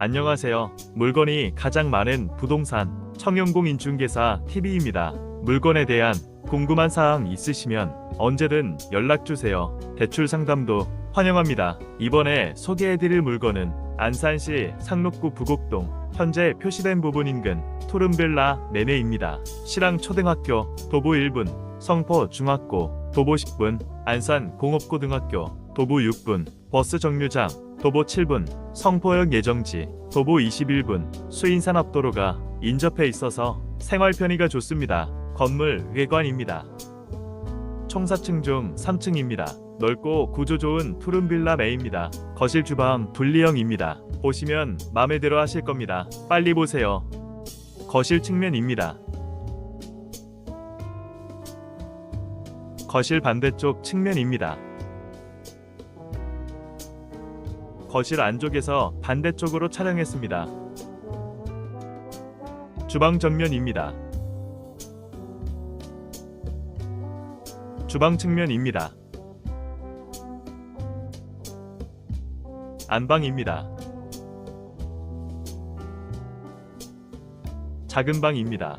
안녕하세요. 물건이 가장 많은 부동산 청영공 인중개사 TV입니다. 물건에 대한 궁금한 사항 있으시면 언제든 연락 주세요. 대출 상담도 환영합니다. 이번에 소개해드릴 물건은 안산시 상록구 부곡동 현재 표시된 부분 인근 투룸빌라 매매입니다. 시랑 초등학교 도보 1분, 성포 중학교 도보 10분, 안산 공업고등학교 도보 6분, 버스 정류장 도보 7분, 성포역 예정지 도보 21분, 수인산업도로가 인접해 있어서 생활 편의가 좋습니다. 건물 외관입니다. 총 4층 중 3층입니다. 넓고 구조 좋은 푸른 빌라 매입니다. 거실 주방 분리형입니다. 보시면 마음에 들어 하실 겁니다. 빨리 보세요. 거실 측면입니다. 거실 반대쪽 측면입니다. 거실 안쪽에서 반대쪽으로 촬영했습니다. 주방 전면입니다. 주방 측면입니다. 안방입니다. 작은 방입니다.